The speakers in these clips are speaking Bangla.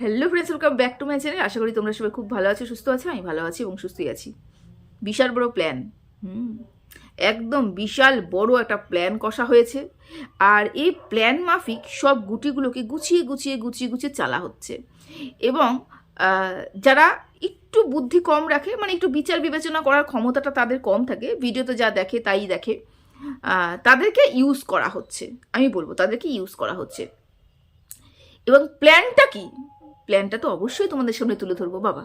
Hello friends welcome back to my channel আশা করি তোমরা সবাই খুব ভালো আছো, সুস্থ আছো, আমি ভালো আছি এবং সুস্থই আছি। বিশাল বড় প্ল্যান হুম। একদম বিশাল বড় একটা প্ল্যান কষা হয়েছে। আর এই প্ল্যান মাফিক সব গুটিগুলোকে গুছিয়ে গুছিয়ে গুছিয়ে গুছিয়ে চালা হচ্ছে। এবং যারা একটু বুদ্ধি কম রাখে মানে একটু বিচার বিবেচনা করার ক্ষমতাটা তাদের কম থাকে ভিডিওতে যা দেখে তাই দেখে তাদেরকে ইউজ করা হচ্ছে। আমি বলব তাদেরকে ইউজ করা হচ্ছে। এবং প্ল্যানটা কি? প্ল্যানটা তো অবশ্যই তোমাদের সামনে তুলে ধরবো, বাবা।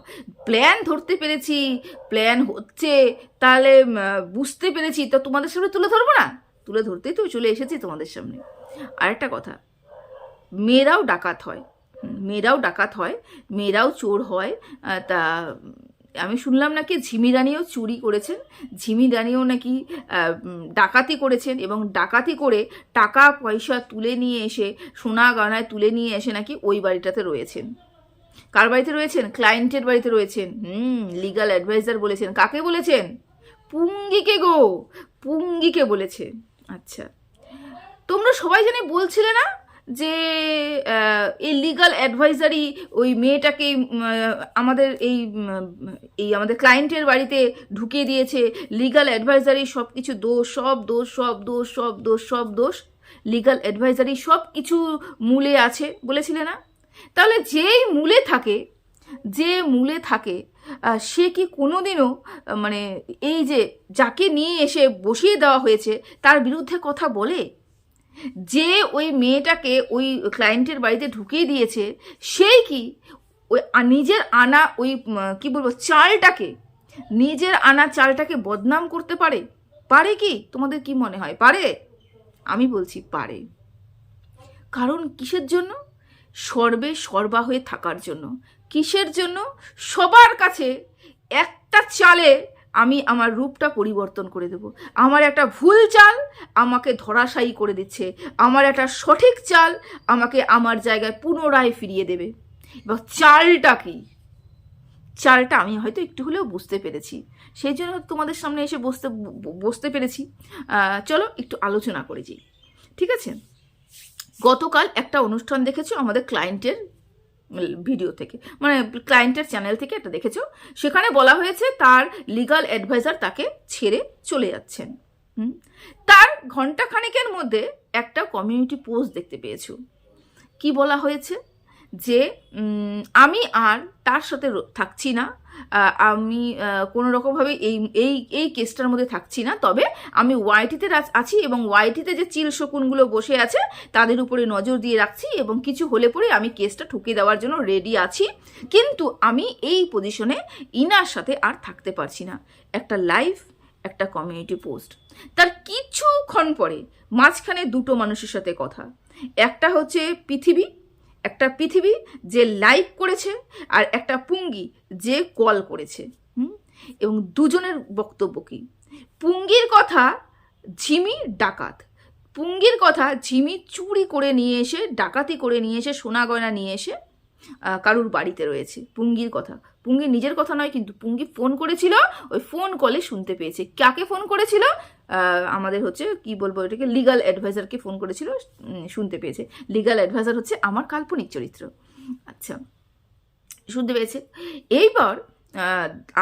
প্ল্যান ধরতে পেরেছি প্ল্যান হচ্ছে, তাহলে বুঝতে পেরেছি, তো তোমাদের সামনে তুলে ধরবো না? তুলে ধরতেই তো চলে এসেছি তোমাদের সামনে। আরেকটা কথা, মেয়েরাও ডাকাত হয় মেয়েরাও ডাকাত হয়, মেয়েরাও চোর হয় তা, আমি শুনলাম নাকি ঝিমি রানীও চুরি করেছেন, ঝিমি রানীও নাকি ডাকাতি করেছেন এবং ডাকাতি করে টাকা পয়সা তুলে নিয়ে এসে সোনা গয়নায় তুলে নিয়ে এসে নাকি ওই বাড়িটাতে রয়েছেন। কার বাড়িতে রয়েছেন? ক্লায়েন্টের বাড়িতে রয়েছেন। হুম লিগাল অ্যাডভাইজার বলেছেন। কাকে বলেছেন? পুঙ্গিকে গো, পুঙ্গিকে বলেছে আচ্ছা। তোমরা সবাই জানি বলছিলে না যে এই লিগাল অ্যাডভাইজারি ওই মেয়েটাকে আমাদের এই এই আমাদের ক্লায়েন্টের বাড়িতে ঢুকিয়ে দিয়েছে। লিগাল অ্যাডভাইজারি সব কিছু দোষ, সব দোষ সব দোষ সব দোষ সব দোষ। লিগাল অ্যাডভাইজারি সব কিছু মূলে আছে বলেছিলে না? তাহলে যেই মূলে থাকে, যে মূলে থাকে সে কি কোনোদিনও মানে এই যে যাকে নিয়ে এসে বসিয়ে দেওয়া হয়েছে, তার বিরুদ্ধে কথা বলে? যে ওই মেয়েটাকে ওই ক্লায়েন্টের বাড়িতে ঢুকিয়ে দিয়েছে, সেই কি ওই নিজের আনা ওই কি বলব, চালটাকে, নিজের আনা চালটাকে বদনাম করতে পারে? পারে কি? তোমাদের কি মনে হয়? পারে? আমি বলছি পারে। কারণ কিসের জন্য? সর্বে সর্বা হয়ে থাকার জন্য। কিসের জন্য? সবার কাছে একটা চালে আমি আমার রূপটা পরিবর্তন করে দেব। আমার একটা ভুল চাল আমাকে ধরাশায়ী করে দিচ্ছে। আমার একটা সঠিক চাল আমাকে আমার জায়গায় পুনরায় ফিরিয়ে দেবে। এবার চালটা কি? চালটা আমি হয়তো একটু হলেও বুঝতে পেরেছি। সেই জন্য তোমাদের সামনে এসে বসতে বসতে পেরেছি। চলো একটু আলোচনা করে যাই। ঠিক আছে? গতকাল একটা অনুষ্ঠান দেখেছ আমাদের ক্লায়েন্টের ভিডিও থেকে? মানে ক্লায়েন্টের চ্যানেল থেকে একটা দেখেছ? সেখানে বলা হয়েছে তার লিগাল অ্যাডভাইজার তাকে ছেড়ে চলে যাচ্ছেন। তার ঘণ্টা খানেকের মধ্যে একটা কমিউনিটি পোস্ট দেখতে পেয়েছ। কি বলা হয়েছে? যে আমি আর তার সাথে থাকছি না। আমি কোনো রকমভাবে এই এই এই কেসটার মধ্যে থাকছি না। তবে আমি ওয়াইটিতে আছি এবং ওয়াইটিতে যে চিল শকুনগুলো বসে আছে, তাদের উপরে নজর দিয়ে রাখছি এবং কিছু হলে পরে আমি কেসটা ঠুকে দেওয়ার জন্য রেডি আছি। কিন্তু আমি এই পজিশনে ইনার সাথে আর থাকতে পারছি না। একটা লাইভ, একটা কমিউনিটি পোস্ট। তার কিছুক্ষণ পরে মাঝখানে দুটো মানুষের সাথে কথা। একটা হচ্ছে পৃথিবী একটা পৃথিবী যে লাইভ করেছে আর একটা পুঙ্গি যে কল করেছে এবং দুজনের বক্তব্য কি? পুঙ্গির কথা ঝিমি ডাকাত। পুঙ্গির কথা ঝিমি চুরি করে নিয়ে এসে, ডাকাতি করে নিয়ে এসে, সোনা গয়না নিয়ে এসে কারুর বাড়িতে রয়েছে। পুঙ্গির কথা। পুঙ্গি নিজের কথা নয়, কিন্তু পুঙ্গি ফোন করেছিল, ওই ফোন কলে শুনতে পেয়েছে। কাকে ফোন করেছিল? আমাদের হচ্ছে, কি বলব এটাকে লিগাল অ্যাডভাইজারকে ফোন করেছিল শুনতে পেয়েছে। লিগাল অ্যাডভাইজার হচ্ছে আমার কাল্পনিক চরিত্র। আচ্ছা শুনতে পেয়েছে। এইবার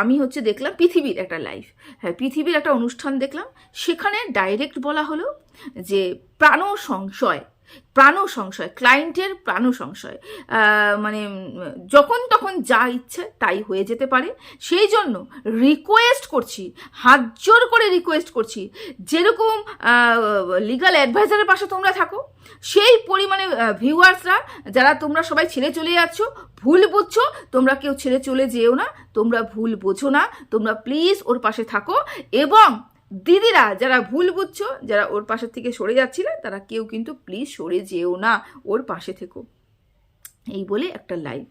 আমি হচ্ছে দেখলাম পৃথিবীর একটা লাইফ হ্যাঁ পৃথিবীর একটা অনুষ্ঠান দেখলাম। সেখানে ডাইরেক্ট বলা হলো যে প্রাণ সংশয় প্রাণ সংশয় ক্লায়েন্টের প্রাণ সংশয় মানে যখন তখন যা ইচ্ছে তাই হয়ে যেতে পারে। সেই জন্য রিকোয়েস্ট করছি, হাত জোর করে রিকোয়েস্ট করছি, যেরকম লিগাল অ্যাডভাইজারের পাশে তোমরা থাকো, সেই পরিমাণে ভিউয়ার্সরা যারা তোমরা সবাই ছেড়ে চলে যাচ্ছ, ভুল বুঝছ, তোমরা কেউ ছেড়ে চলে যেও না, তোমরা ভুল বোঝো না, তোমরা প্লিজ ওর পাশে থাকো এবং দিদিরা, যারা ভুল বুঝছ, যারা ওর পাশের থেকে সরে যাচ্ছিলে, তারা কেউ কিন্তু প্লিজ সরে যেও না, ওর পাশে থেকো। এই বলে একটা লাইভ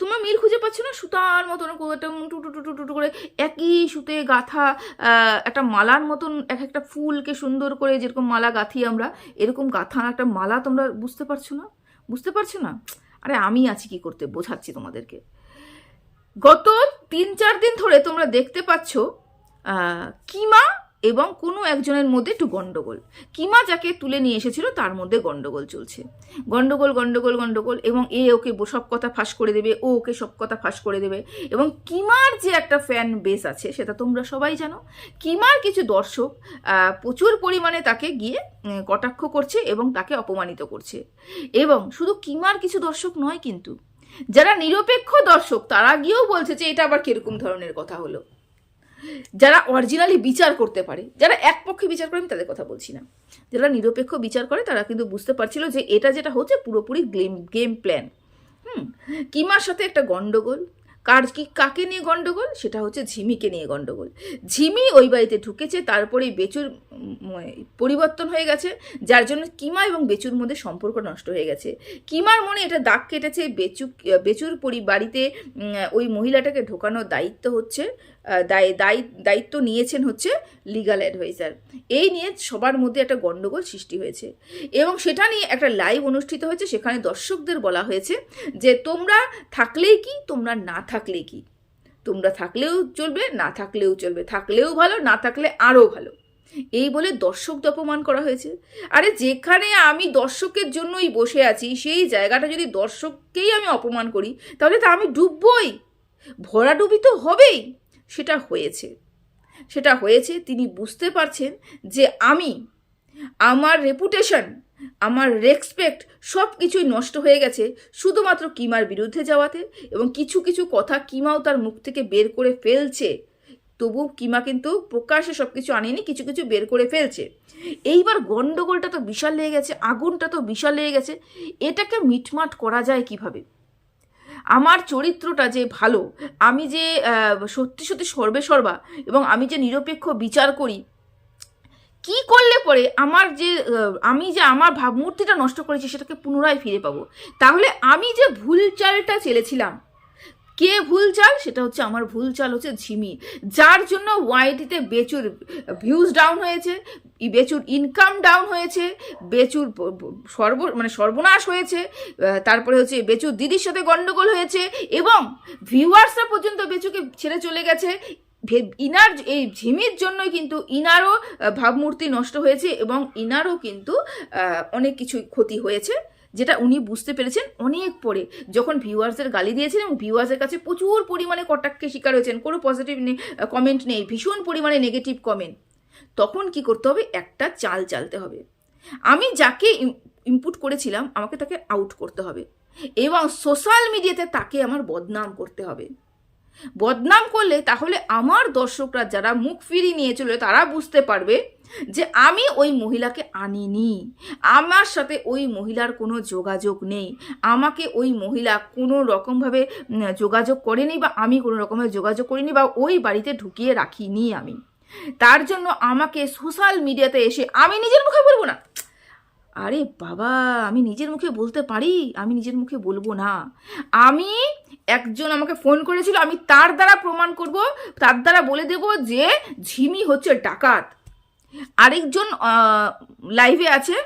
তোমরা মিল খুঁজে পাচ্ছ না? সুতার মতন একটা টু টু টু টু টু টু করে একই সুতে গাঁথা একটা মালার মতন এক একটা ফুলকে সুন্দর করে যেরকম মালা গাঁথি আমরা, এরকম গাঁথা একটা মালা তোমরা বুঝতে পারছ না? বুঝতে পারছ না? আরে আমি আছি কি করতে? বোঝাচ্ছি তোমাদেরকে। গত তিন চার দিন ধরে তোমরা দেখতে পাচ্ছ কিমা এবং কোনো একজনের মধ্যে একটু গণ্ডগোল কিমা যাকে তুলে নিয়ে এসেছিল তার মধ্যে গন্ডগোল চলছে। গন্ডগোল গন্ডগোল গন্ডগোল এবং এ ওকে সব কথা ফাঁস করে দেবে, ও ওকে সব কথা ফাঁস করে দেবে এবং কিমার যে একটা ফ্যান বেস আছে সেটা তোমরা সবাই জানো। কিমার কিছু দর্শক প্রচুর পরিমাণে তাকে গিয়ে কটাক্ষ করছে এবং তাকে অপমানিত করছে। এবং শুধু কিমার কিছু দর্শক নয় কিন্তু, যারা নিরপেক্ষ দর্শক তারা গিয়েও বলছে যে এটা আবার কীরকম ধরনের কথা হলো। যারা অরিজিনালি বিচার করতে পারে, যারা এক পক্ষে বিচার করে, আমি তাদের কথা বলছি না। যারা নিরপেক্ষ বিচার করে, তারা কিন্তু বুঝতে পারছিল যে এটা যেটা হচ্ছে পুরোপুরি গেম গেম প্ল্যান হুম, কিমার সাথে একটা গন্ডগোল? কার কি, কাকে নিয়ে গন্ডগোল? সেটা হচ্ছে ঝিমিকে নিয়ে গন্ডগোল। ঝিমি ওই বাড়িতে ঢুকেছে, তারপরে বেচুর পরিবর্তন হয়ে গেছে, যার জন্য কিমা এবং বেচুর মধ্যে সম্পর্ক নষ্ট হয়ে গেছে। কিমার মনে এটা দাগ কেটেছে বেচু বেচুর পরি, বাড়িতে ওই মহিলাটাকে ঢোকানোর দায়িত্ব হচ্ছে দায়িত্ব নিয়েছেন হচ্ছে লিগাল অ্যাডভাইজার এই নিয়ে সবার মধ্যে একটা গণ্ডগোল সৃষ্টি হয়েছে। এবং সেটা নিয়ে একটা লাইভ অনুষ্ঠিত হয়েছে, সেখানে দর্শকদের বলা হয়েছে যে, তোমরা থাকলেই কি, তোমরা না থাকলে কি? তোমরা থাকলেও চলবে, না থাকলেও চলবে। থাকলেও ভালো, না থাকলে আরও ভালো। এই বলে দর্শকদের অপমান করা হয়েছে। আরে, যেখানে আমি দর্শকের জন্যই বসে আছি, সেই জায়গাটা যদি দর্শককেই আমি অপমান করি, তাহলে তা আমি ডুববই। ভরাডুবি তো হবেই। সেটা হয়েছে। সেটা হয়েছে, তিনি বুঝতে পারছেন যে আমি, আমার রেপুটেশন আমার রেসপেক্ট সব কিছুই নষ্ট হয়ে গেছে শুধুমাত্র কিমার বিরুদ্ধে যাওয়াতে এবং কিছু কিছু কথা কিমাও তার মুখ থেকে বের করে ফেলছে। তবু কিমা কিন্তু প্রকাশ্যে সব কিছু আনেনি, কিছু কিছু বের করে ফেলছে। এইবার গন্ডগোলটা তো বিশাল লেগে গেছে, আগুনটা তো বিশাল লেগে গেছে, এটাকে মিটমাট করা যায় কীভাবে? আমার চরিত্রটা যে ভালো, আমি যে সত্যি সত্যি সর্বে সর্বা এবং আমি যে নিরপেক্ষ বিচার করি, কি করলে পরে আমার যে আমি যে আমার ভাবমূর্তিটা নষ্ট করেছি সেটাকে পুনরায় ফিরে পাবো? তাহলে আমি যে ভুল চালটা চেলেছিলাম কে ভুল চাল? সেটা হচ্ছে আমার ভুল চাল হচ্ছে ঝিমি। যার জন্য ওয়াইটিতে বেচুর ভিউজ ডাউন হয়েছে বেচুর ইনকাম ডাউন হয়েছে, বেচুর সর্ব মানে সর্বনাশ হয়েছে তারপরে হচ্ছে বেচুর দিদির সাথে গন্ডগোল হয়েছে এবং ভিউয়ার্সরা পর্যন্ত বেচুকে ছেড়ে চলে গেছে। ইনার এই ঝিমির জন্যই কিন্তু ইনারও ভাবমূর্তি নষ্ট হয়েছে এবং ইনারও কিন্তু অনেক কিছু ক্ষতি হয়েছে। যেটা উনি বুঝতে পেরেছেন অনেক পরে। যখন ভিউয়ার্সের গালি দিয়েছেন এবং ভিউয়ার্সের কাছে প্রচুর পরিমাণে কটাক্ষে শিকার হয়েছেন। কোনো পজিটিভ কমেন্ট নেই, ভীষণ পরিমাণে নেগেটিভ কমেন্ট তখন কি করতে হবে? একটা চাল চালতে হবে। আমি যাকে ইনপুট করেছিলাম, আমাকে তাকে আউট করতে হবে। এবং সোশ্যাল মিডিয়াতে তাকে আমার বদনাম করতে হবে। বদনাম করলে তাহলে আমার দর্শকরা যারা মুখ ফিরিয়ে নিয়ে চলে তারা বুঝতে পারবে যে আমি ওই মহিলাকে আনিনি। আমার সাথে ওই মহিলার কোনো যোগাযোগ নেই। আমাকে ওই মহিলা কোনো রকমভাবে যোগাযোগ করেনি বা আমি কোনো রকমের যোগাযোগ করিনি বা ওই বাড়িতে ঢুকিয়ে রাখিনি আমি। তার জন্য আমাকে সোশ্যাল মিডিয়াতে এসে আমি নিজের মুখে বলব না। আরে বাবা, আমি নিজের মুখে বলতে পারি? আমি নিজের মুখে বলব না। আমি একজন আমাকে ফোন করেছিল, আমি তার দ্বারা প্রমাণ করব, তার দ্বারা বলে দেব যে ঝিমি হচ্ছে ডাকাত। আরেকজন লাইভে আছে।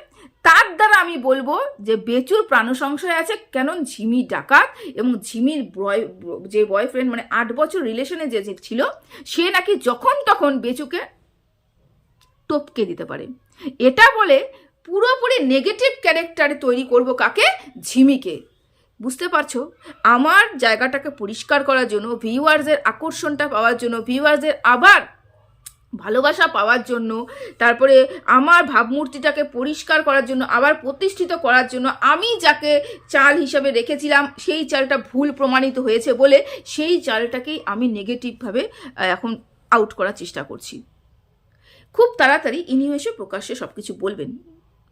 তার দ্বারা আমি বলব যে বেচুর প্রাণ সংশয় আছে কেন ঝিমি ডাকাত এবং ঝিমির বয়, যে বয়ফ্রেন্ড মানে আট বছর রিলেশনে যে ছিল, সে নাকি যখন তখন বেচুকে টপকে দিতে পারে। এটা বলে পুরোপুরি নেগেটিভ ক্যারেক্টারে তৈরি করব কাকে? ঝিমিকে। বুঝতে পারছ? আমার জায়গাটাকে পরিষ্কার করার জন্য ভিউয়ার্সের আকর্ষণটা পাওয়ার জন্য ভিউয়ার্সের আবার ভালোবাসা পাওয়ার জন্য, তারপরে আমার ভাবমূর্তিটাকে পরিষ্কার করার জন্য, আবার প্রতিষ্ঠিত করার জন্য আমি যাকে চাল হিসাবে রেখেছিলাম, সেই চালটা ভুল প্রমাণিত হয়েছে বলে সেই চালটাকেই আমি নেগেটিভভাবে এখন আউট করার চেষ্টা করছি। খুব তাড়াতাড়ি ইনি এসে প্রকাশ্যে সব কিছু বলবেন।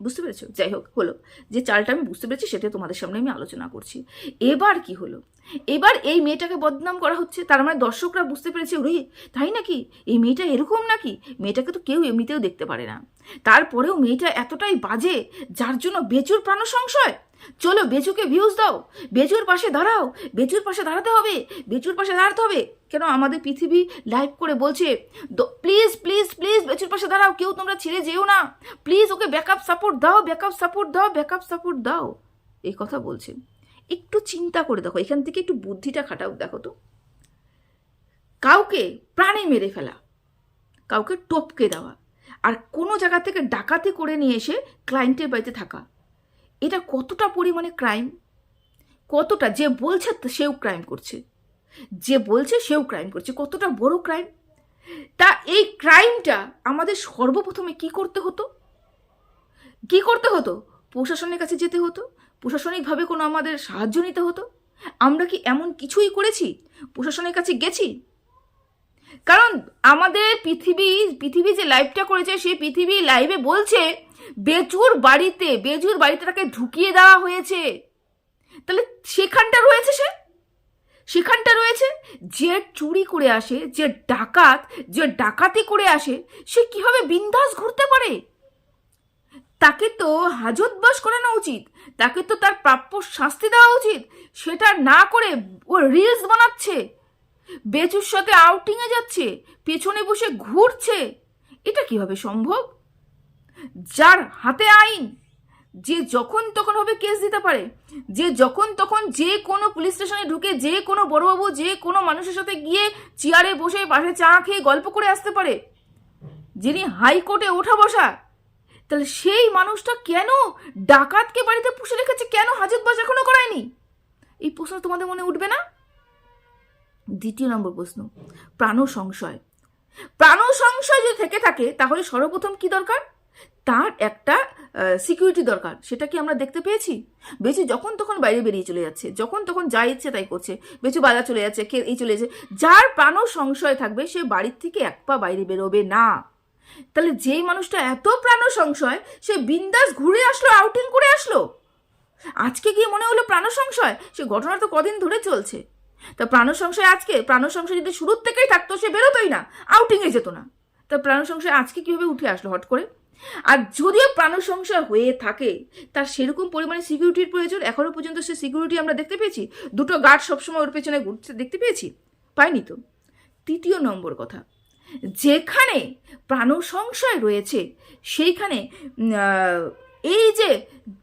বুঝতে পেরেছ? যাই হোক, হলো। যে চালটা আমি বুঝতে পেরেছি, সেটা তোমাদের সামনে আমি আলোচনা করছি। এবার কি হলো? এবার এই মেয়েটাকে বদনাম করা হচ্ছে, তার মানে দর্শকরা বুঝতে পেরেছে, ওরে, তাই নাকি? এই মেয়েটা এরকম নাকি? মেয়েটাকে তো কেউ এমনিতেও দেখতে পারে না। তারপরেও মেয়েটা এতটাই বাজে, যার জন্য বেচুর প্রাণ সংশয় চলো বেচুকে ভিউজ দাও। বেচুর পাশে দাঁড়াও। বেচুর পাশে দাঁড়াতে হবে। বেচুর পাশে দাঁড়াতে হবে। কেন আমাদের পৃথিবী লাইভ করে বলছে প্লিজ প্লিজ প্লিজ বেচুর পাশে দাঁড়াও। কেউ তোমরা ছেড়ে যেও না। প্লিজ ওকে ব্যাকআপ সাপোর্ট দাও ব্যাকআপ সাপোর্ট দাও ব্যাকআপ সাপোর্ট দাও। এই কথা বলছে। একটু চিন্তা করে দেখো, এখান থেকে একটু বুদ্ধিটা খাটাও দেখো তো। কাউকে প্রাণে মেরে ফেলা, কাউকে টপকে দেওয়া, আর কোনো জায়গা থেকে ডাকাতি করে নিয়ে এসে ক্লায়েন্টের বাড়িতে থাকা। এটা কতটা পরিমাণে ক্রাইম কতটা? যে বলছে সেও ক্রাইম করছে। যে বলছে সেও ক্রাইম করছে। কতটা বড় ক্রাইম তা এই ক্রাইমটা আমাদের সর্বপ্রথমে কি করতে হতো? কি করতে হতো? প্রশাসনের কাছে যেতে হতো? প্রশাসনিকভাবে কোনো আমাদের সাহায্য নিতে হতো? আমরা কি এমন কিছুই করেছি? প্রশাসনের কাছে গেছি? কারণ আমাদের পৃথিবী পৃথিবী যে লাইভটা করেছে, সেই পৃথিবী লাইভে বলছে, বেজুর বাড়িতে বেজুর বাড়িতে তাকে ঢুকিয়ে দেওয়া হয়েছে। তাহলে সেখানটা রয়েছে সে? সেখানটা রয়েছে যে চুরি করে আসে, যে ডাকাত, যে ডাকাতি করে আসে, সে কীভাবে বিন্দাস ঘুরতে পারে? তাকে তো হাজতবাস করানো উচিত, তাকে তো তার প্রাপ্য শাস্তি দেওয়া উচিত, সেটা না করে ও রিলস বানাচ্ছে। বেচুর সাথে আউটিংয়ে যাচ্ছে, পেছনে বসে ঘুরছে। এটা কীভাবে সম্ভব? যার হাতে আইন, যে যখন তখন হবে কেস দিতে পারে, যে যখন তখন যে কোনো পুলিশ স্টেশনে ঢুকে যে কোনো বড়বাবু, যে কোনো মানুষের সাথে গিয়ে চেয়ারে বসে পাশে চা খেয়ে গল্প করে আসতে পারে। যিনি হাইকোর্টে ওঠা বসা, তাহলে সেই মানুষটা কেন ডাকাতকে বাড়িতে পুষে রেখেছে? কেন হাজত হাজতবাস এখনও করায়নি? এই প্রশ্ন তোমাদের মনে উঠবে না? দ্বিতীয় নম্বর প্রশ্ন প্রাণ সংশয় প্রাণ সংশয় যদি থেকে থাকে, তাহলে সর্বপ্রথম কি দরকার? তার একটা সিকিউরিটি দরকার। সেটা কি আমরা দেখতে পেয়েছি? বেচু যখন তখন বাইরে বেরিয়ে চলে যাচ্ছে। যখন তখন যা ইচ্ছে তাই করছে। বেচু বাজার চলে যাচ্ছে কে এই চলে যাচ্ছে। যার প্রাণ সংশয় থাকবে, সে বাড়ির থেকে এক পা বাইরে বেরোবে না। তাহলে যেই মানুষটা এত প্রাণ সংশয় সে বিন্দাস ঘুরে আসলো আউটিং করে আসলো। আজকে গিয়ে মনে হলো প্রাণ সংশয় সে ঘটনা তো কদিন ধরে চলছে। তা প্রাণ সংশয় আজকে? প্রাণ সংশয় যদি শুরুর থেকেই থাকতো, সে বেরোতোই না আউটিংয়ে যেত না। তা প্রাণ সংশয় আজকে কীভাবে উঠে আসলো হট করে? আর যদিও প্রাণ সংশয় হয়ে থাকে, তার সেরকম পরিমাণে সিকিউরিটির প্রয়োজন এখনও পর্যন্ত সে সিকিউরিটি আমরা দেখতে পেয়েছি। দুটো গার্ড সবসময় ওর পেছনে ঘুরতে দেখতে পেয়েছি? পাইনি তো। তৃতীয় নম্বর কথা, যেখানে প্রাণ সংশয় রয়েছে, সেইখানে এই যে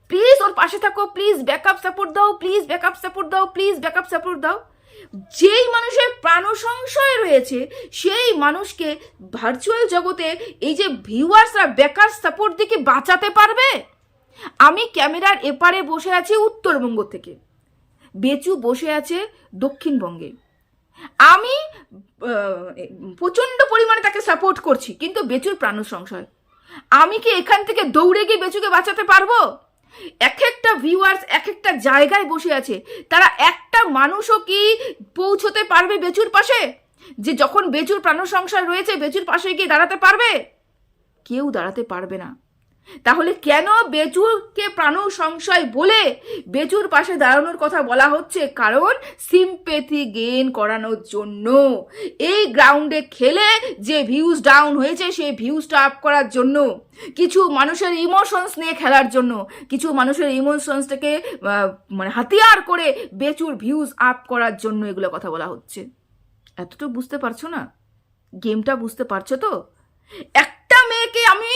প্লিজ ওর পাশে থাকো প্লিজ ব্যাকআপ সাপোর্ট দাও প্লিজ ব্যাকআপ সাপোর্ট দাও প্লিজ ব্যাকআপ সাপোর্ট দাও যেই মানুষের প্রাণ সংশয় রয়েছে, সেই মানুষকে ভার্চুয়াল জগতে এই যে ভিউয়ার্সরা বেকার সাপোর্ট দিকে বাঁচাতে পারবে? আমি ক্যামেরার এপারে বসে আছি উত্তরবঙ্গ থেকে। বেচু বসে আছে দক্ষিণবঙ্গে। আমি প্রচণ্ড পরিমাণে তাকে সাপোর্ট করছি, কিন্তু বেচুর প্রাণ সংশয় আমি কি এখান থেকে দৌড়ে গিয়ে বেচুকে বাঁচাতে পারব? এক একটা ভিউয়ার্স এক একটা জায়গায় বসে আছে, তারা একটা মানুষও কি পৌঁছতে পারবে বেচুর পাশে? যে যখন বেচুর প্রাণ সংসার রয়েছে, বেচুর পাশে গিয়ে দাঁড়াতে পারবে? কেউ দাঁড়াতে পারবে না। তাহলে কেন বেচুরকে প্রাণ সংশয় বলে বেচুর পাশে দাঁড়ানোর কথা বলা হচ্ছে? কারণ সিম্পেথি গেইন করানোর জন্য। এই গ্রাউন্ডে খেলে যে ভিউজ ডাউন হয়েছে সেই ভিউজটা আপ করার জন্য। কিছু মানুষের ইমোশনস নিয়ে খেলার জন্য। কিছু মানুষের ইমোশনসটাকে মানে হাতিয়ার করে বেচুর ভিউজ আপ করার জন্য এগুলো কথা বলা হচ্ছে। এতটুকু বুঝতে পারছ না? গেমটা বুঝতে পারছ তো? একটা মেয়েকে আমি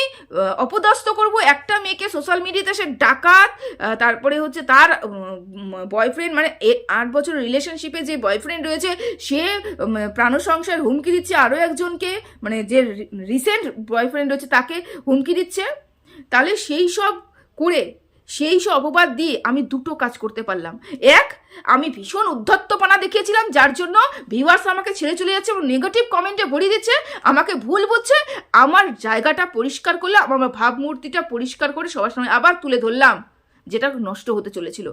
অপদস্থ করব। একটা মেয়েকে সোশ্যাল মিডিয়াতে সে ডাকাত তারপরে হচ্ছে তার বয়ফ্রেন্ড মানে আট বছর রিলেশনশিপে যে বয়ফ্রেন্ড রয়েছে, সে প্রাণ সংসার হুমকি দিচ্ছে আরও একজনকে মানে যে রিসেন্ট বয়ফ্রেন্ড রয়েছে তাকে হুমকি দিচ্ছে। তাহলে সেই সব করে সেই সব অপবাদ দিয়ে আমি দুটো কাজ করতে পারলাম। এক, আমি ভীষণ উদ্ধত্তপনা দেখিয়েছিলাম, যার জন্য ভিউয়ার্স আমাকে ছেড়ে চলে যাচ্ছে এবং নেগেটিভ কমেন্টে ভরিয়ে দিচ্ছে, আমাকে ভুল বুঝছে, আমার জায়গাটা পরিষ্কার করলাম আমার ভাবমূর্তিটা পরিষ্কার করে সবার সামনে আবার তুলে ধরলাম, যেটা নষ্ট হতে চলেছিল।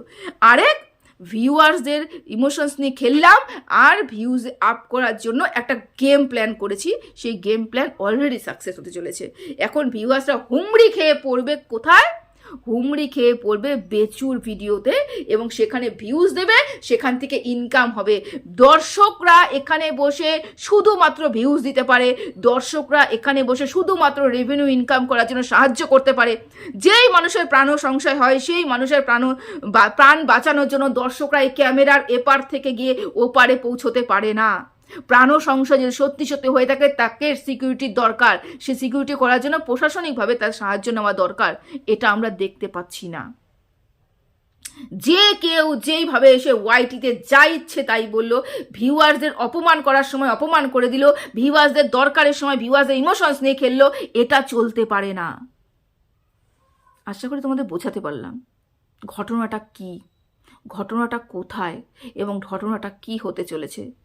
আরেক ভিউয়ার্সদের ইমোশনস নিয়ে খেললাম, আর ভিউজ আপ করার জন্য একটা গেম প্ল্যান করেছি, সেই গেম প্ল্যান অলরেডি সাকসেস হতে চলেছে। এখন ভিউয়ার্সরা হুমড়ি খেয়ে পড়বে কোথায়? হুমড়ি খেয়ে পড়বে বেচুর ভিডিওতে এবং সেখানে ভিউজ দেবে, সেখান থেকে ইনকাম হবে। দর্শকরা এখানে বসে শুধুমাত্র ভিউজ দিতে পারে। দর্শকরা এখানে বসে শুধুমাত্র রেভিনিউ ইনকাম করার জন্য সাহায্য করতে পারে। যেই মানুষের প্রাণ সংশয় হয়, সেই মানুষের প্রাণ প্রাণ বাঁচানোর জন্য দর্শকরা এই ক্যামেরার এপার থেকে গিয়ে ওপারে পৌঁছতে পারে না। প্রাণ সংশয় যদি সত্যি সত্যি হয়ে থাকে, তাকে সিকিউরিটির দরকার। সে সিকিউরিটি করার জন্য প্রশাসনিকভাবে তার সাহায্য নেওয়া দরকার। এটা আমরা দেখতে পাচ্ছি না। যে কেউ যেইভাবে এসে ওয়াইটিতে যা ইচ্ছে তাই বলল, ভিউয়ার্সদের অপমান করার সময় অপমান করে দিল, ভিউয়ার্সদের দরকারের সময় ভিউয়ার্সদের ইমোশনস নিয়ে খেললো, এটা চলতে পারে না। আশা করি তোমাদের বোঝাতে পারলাম। ঘটনাটা কি? ঘটনাটা কোথায়? এবং ঘটনাটা কি হতে চলেছে?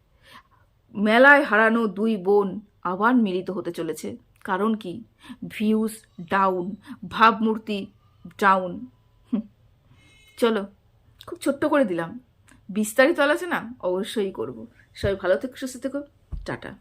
মেলায় হারানো দুই বোন আবার মিলিত হতে চলেছে। কারণ কি? ভিউস ডাউন, ভাবমূর্তি ডাউন। চলো, খুব ছোট্ট করে দিলাম। বিস্তারিত আলোচনা অবশ্যই করব। সবাই ভালো থেকো, সুস্থ থেকো। টাটা।